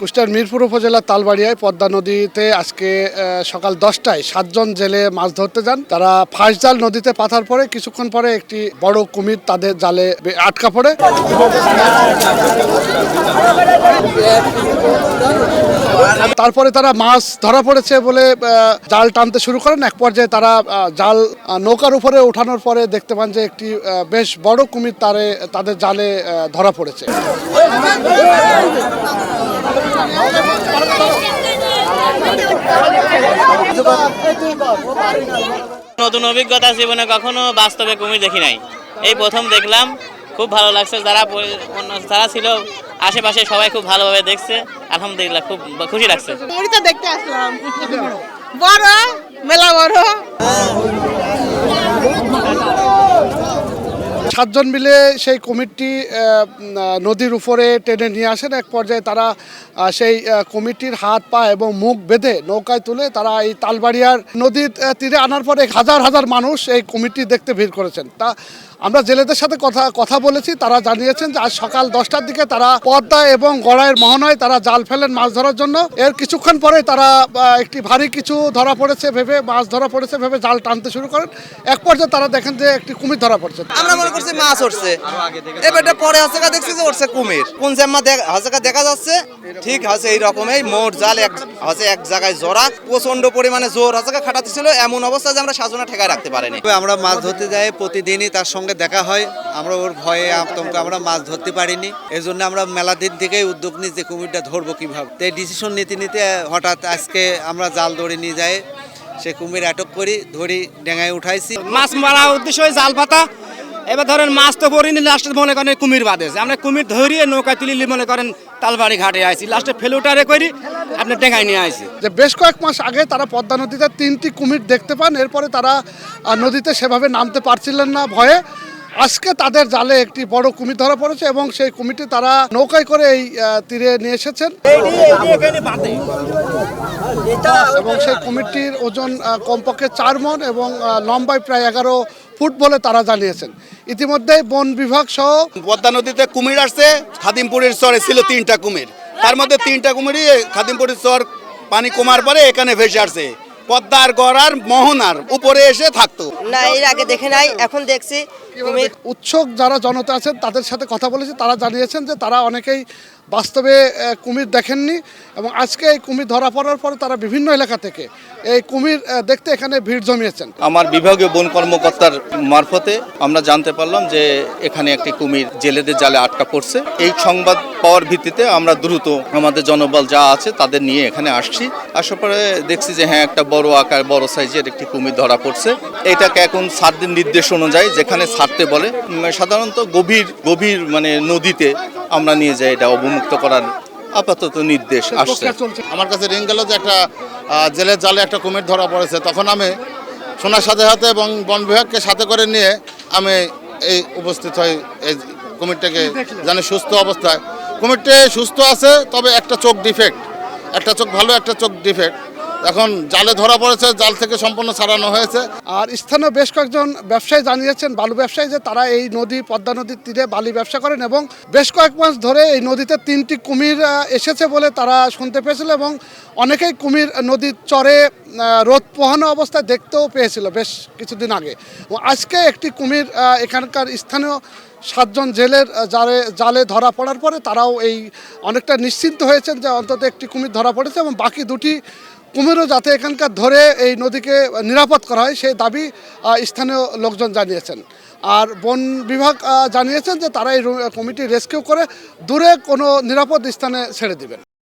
কুষ্টার মিরপুর উপজেলার তালবাড়িয়ায় পদ্মা নদীতে আজকে সকাল দশটায় সাতজন জেলে মাছ ধরতে যান। তারা ফাঁস জাল নদীতে পাথার পরে কিছুক্ষণ পরে একটি বড় কুমির তাদের জালে আটকা পড়ে। তারপরে তারা মাছ ধরা পড়েছে বলে জাল টানতে শুরু করেন। এক পর্যায়ে তারা জাল নৌকার উপরে ওঠানোর পরে দেখতে পান যে একটি বেশ বড় কুমির তারে, তাদের জালে ধরা পড়েছে। নতুন অভিজ্ঞতা জীবনে কখনো বাস্তবে কুমির দেখি নাই। এই প্রথম দেখলাম, খুব ভালো লাগছে। যারা যারা ছিল আশেপাশে সবাই খুব ভালোভাবে দেখছে। আলহামদুলিল্লাহ খুব খুশি লাগছে। দেখতে আসলাম। বড় মেলা বড়। সাতজন মিলে সেই আহ, নদীর উপরে টেনে নিয়ে আসেন। এক পর্যায়ে তারা সেই আহ, কুমিরটির হাত পা এবং মুখ বেঁধে নৌকায় তুলে তারা এই তালবাড়িয়ার নদীর তীরে আনার পরে হাজার হাজার মানুষ এই কুমিরটি দেখতে ভিড় করেছেন। তা আমরা জেলেদের সাথে কথা কথা বলেছি তারা জানিয়েছেন যে আজ সকাল দশটার দিকে তারা পদ্মা এবং গড়াইয়ের মোহনায় তারা জাল ফেলেন মাছ ধরার জন্য। এর কিছুক্ষণ পরে তারা একটি ভারী কিছু ধরা পড়েছে ভেবে মাছ ধরা পড়েছে ভেবে জাল টানতে শুরু করেন। এক পর্যায়ে তারা দেখেন যে একটি কুমির ধরা পড়ছে। আমরা মনে করছি মাছ উঠছে। এবারটা পরে হাসেকা দেখছি যে উঠছে কুমির। কোন জাম্মা হাসেকা দেখা যাচ্ছে? ঠিক আছে এই রকমই মোট জাল এক আছে এক জায়গায় জোড়া। প্রচণ্ড পরিমাণে জোর হাসেকা খাটাতে ছিল। এমন অবস্থা যে আমরা সাজনা ঠেকায় রাখতে পারিনি। আমরা মাছ ধরতে যাই প্রতিদিনই তার সঙ্গে দেখা হয়। আমরা ওর ভয়ে আতঙ্ক আমরা মাছ ধরতে পারিনি। এই জন্য আমরা মেলা দিন থেকেই উদ্যোগ নিই যে কুমিরটা ধরবো কীভাবে। তো এই ডিসিশন নিতে নিতে হঠাৎ আজকে আমরা জাল ধরে নিয়ে যাই। সে কুমির আটক করি, ধরি ডেঙায় উঠাইছি। মাছ মারা উদ্দেশ্য জাল পাতা। এবার ধরেন মাছ তো পড়িনি লাস্টে মনে করেন কুমির বাঁধেছে আমরা কুমির ধরিয়ে নৌকায় তুলিলি মনে করেন তালবাড়ি ঘাটে আইছি। লাস্টে ফেলুটারে করি আপনি টেঙ্গায় নিয়ে আইছি। যে বেশ কয়েক মাস আগে তারা পদ্মা নদীতে তিনটি কুমির দেখতে পান, এরপরে তারা নদীতে সেভাবে নামতে পারছিলেন না ভয়ে। আজকে তাদের জালে একটি বড় কুমির ধরা পড়েছে এবং সেই কুমিরটি তারা নৌকায় করে এই তীরে নিয়ে এসেছেন। এবং সেই কুমিরটির ওজন কমপক্ষে চার মন এবং লম্বায় প্রায় এগারো ফুট বলে তারা জানিয়েছেন। ইতিমধ্যেই বন বিভাগ সহ পদ্মা নদীতে কুমির আসছে খাদিমপুরের চরে ছিল তিনটা কুমির। তার মধ্যে তিনটা কুমিরই খাদিমপুরের চর পানি কমার পরে এখানে ভেসে আসছে। পদ্মার গড়ার মোহনার উপরে এসে থাকতো। না এর আগে দেখে নাই এখন দেখছি। উৎসুক যারা জনতা আছেন তাদের সাথে কথা বলেছি তারা জানিয়েছেন যে তারা অনেকেই বাস্তবে কুমির দেখেননি এবং আজকে এই কুমির ধরা পড়ার পরে তারা বিভিন্ন এলাকা থেকে এই কুমির দেখতে এখানে ভিড় জমিয়েছেন। আমার বিভাগীয় বন কর্মকর্তার মারফতে আমরা জানতে পারলাম যে এখানে একটি কুমির জেলেদের জালে আটকা পড়ছে। এই সংবাদ পাওয়ার ভিত্তিতে আমরা দ্রুত আমাদের জনবল যা আছে তাদের নিয়ে এখানে আসছি। আসার পরে দেখছি যে হ্যাঁ একটা বড় আকার, বড় সাইজের একটি কুমির ধরা পড়ছে। এটাকে এখন সারদের নির্দেশ অনুযায়ী যেখানে ছাড়তে বলে সাধারণত গভীর গভীর মানে নদীতে আমরা নিয়ে যাই এটা অবমুক্ত করার আপাতত নির্দেশ আসছে। আমার কাছে রিং গেল যে একটা জেলের জালে একটা কুমির ধরা পড়েছে। তখন আমি সোনার সাথে হাতে এবং বন বিভাগকে সাথে করে নিয়ে আমি এই উপস্থিত হই এই কুমিরটাকে জানি সুস্থ অবস্থায়। কুমিরটি সুস্থ আছে তবে একটা চোখ ডিফেক্ট একটা চোখ ভালো একটা চোখ ডিফেক্ট এখন জালে ধরা পড়েছে, জাল থেকে সম্পূর্ণ ছাড়ানো হয়েছে। আর স্থানীয় বেশ কয়েকজন ব্যবসায়ী জানিয়েছেন, বালু ব্যবসায়ী, যে তারা এই নদী, পদ্মা নদীর তীরে বালি ব্যবসা করেন এবং বেশ কয়েক মাস ধরে এই নদীতে তিনটি কুমির এসেছে বলে তারা শুনতে পেয়েছিল এবং অনেকেই কুমির নদীর চরে রোদ পোহানো অবস্থায় দেখতেও পেয়েছিল বেশ কিছুদিন আগে। আজকে একটি কুমির এখানকার স্থানীয় সাতজন জেলের জালে জালে ধরা পড়ার পরে তারাও এই অনেকটা নিশ্চিন্ত হয়েছেন যে অন্তত একটি কুমির ধরা পড়েছে এবং বাকি দুটি কুমিরও যাতে এখানকার ধরে এই নদীকে নিরাপদ করা হয়, সেই দাবি স্থানীয় লোকজন জানিয়েছেন। আর বন বিভাগ জানিয়েছেন যে তারা এই কমিটি রেস্কিউ করে দূরে কোনো নিরাপদ স্থানে ছেড়ে দিবেন।